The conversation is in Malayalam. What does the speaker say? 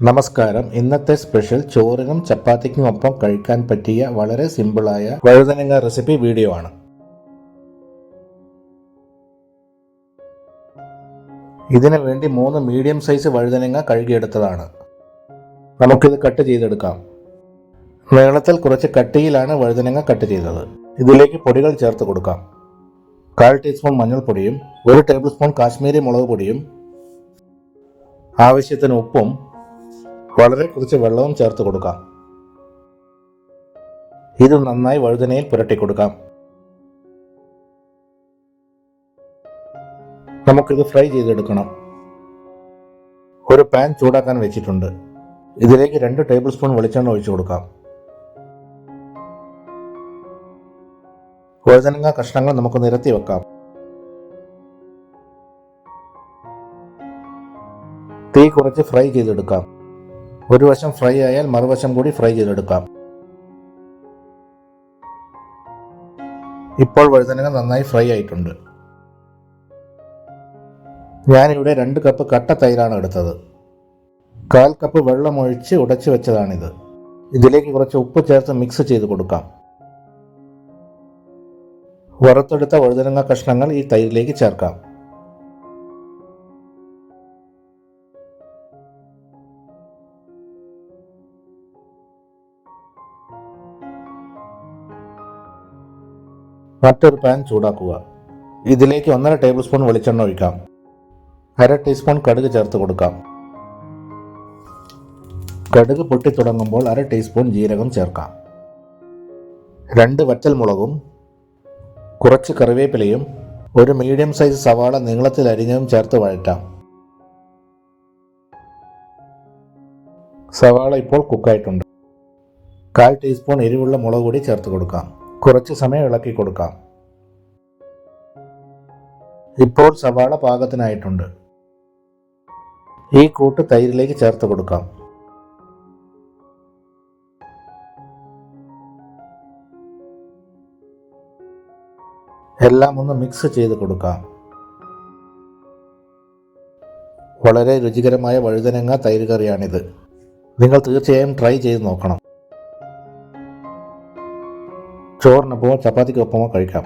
നമസ്കാരം. ഇന്നത്തെ സ്പെഷ്യൽ ചോറിനും ചപ്പാത്തിക്കും ഒപ്പം കഴിക്കാൻ പറ്റിയ വളരെ സിമ്പിളായ വഴുതനങ്ങ റെസിപ്പി വീഡിയോ ആണ്. ഇതിനു വേണ്ടി മൂന്ന് മീഡിയം സൈസ് വഴുതനങ്ങ കഴുകിയെടുത്തതാണ്. നമുക്കിത് കട്ട് ചെയ്തെടുക്കാം. നീളത്തിൽ കുറച്ച് കട്ടിയിലാണ് വഴുതനങ്ങ കട്ട് ചെയ്തത്. ഇതിലേക്ക് പൊടികൾ ചേർത്ത് കൊടുക്കാം. കാൽ ടീസ്പൂൺ മഞ്ഞൾപ്പൊടിയും ഒരു ടേബിൾ സ്പൂൺ കാശ്മീരി മുളക് പൊടിയും ആവശ്യത്തിന് ഉപ്പും വളരെ കുറച്ച് വെള്ളവും ചേർത്ത് കൊടുക്കാം. ഇത് നന്നായി വഴുതനയിൽ പുരട്ടി കൊടുക്കാം. നമുക്കിത് ഫ്രൈ ചെയ്തെടുക്കണം. ഒരു പാൻ ചൂടാക്കാൻ വെച്ചിട്ടുണ്ട്. ഇതിലേക്ക് രണ്ട് ടേബിൾ സ്പൂൺ വെളിച്ചെണ്ണ ഒഴിച്ചു കൊടുക്കാം. വഴുതനങ്ങ കഷ്ണങ്ങൾ നമുക്ക് നിരത്തി വെക്കാം. തീ കുറച്ച് ഫ്രൈ ചെയ്തെടുക്കാം. ഒരു വശം ഫ്രൈ ആയാൽ മറുവശം കൂടി ഫ്രൈ ചെയ്തെടുക്കാം. ഇപ്പോൾ വഴുതനങ്ങ നന്നായി ഫ്രൈ ആയിട്ടുണ്ട്. ഞാനിവിടെ രണ്ട് കപ്പ് കട്ട തൈരാണ് എടുത്തത്. കാൽ കപ്പ് വെള്ളം ഒഴിച്ച് ഉടച്ചു വെച്ചതാണിത്. ഇതിലേക്ക് കുറച്ച് ഉപ്പ് ചേർത്ത് മിക്സ് ചെയ്ത് കൊടുക്കാം. വറുത്തെടുത്ത വഴുതനങ്ങ കഷ്ണങ്ങൾ ഈ തൈരിലേക്ക് ചേർക്കാം. മറ്റൊരു പാൻ ചൂടാക്കുക. ഇതിലേക്ക് ഒന്നര ടേബിൾ സ്പൂൺ വെളിച്ചെണ്ണ ഒഴിക്കാം. അര ടീസ്പൂൺ കടുക് ചേർത്ത് കൊടുക്കാം. കടുക് പൊട്ടി തുടങ്ങുമ്പോൾ അര ടീസ്പൂൺ ജീരകം ചേർക്കാം. രണ്ട് വറ്റൽ മുളകും കുറച്ച് കറിവേപ്പിലയും ഒരു മീഡിയം സൈസ് സവാള നീളത്തിൽ അരിഞ്ഞതും ചേർത്ത് വഴറ്റാം. സവാള ഇപ്പോൾ കുക്കായിട്ടുണ്ട്. കാൽ ടീസ്പൂൺ എരിവുള്ള മുളക് പൊടി ചേർത്ത് കൊടുക്കാം. കുറച്ച് സമയം ഇളക്കി കൊടുക്കാം. ഇപ്പോൾ സവാള പാകത്തിനായിട്ടുണ്ട്. ഈ കൂട്ട് തൈരിലേക്ക് ചേർത്ത് കൊടുക്കാം. എല്ലാം ഒന്ന് മിക്സ് ചെയ്ത് കൊടുക്കാം. വളരെ രുചികരമായ വഴുതനങ്ങ തൈര് കറിയാണിത്. നിങ്ങൾ തീർച്ചയായും ട്രൈ ചെയ്ത് നോക്കണം. ചോറിനൊപ്പമോ ചപ്പാത്തിക്കൊപ്പമോ കഴിക്കാം.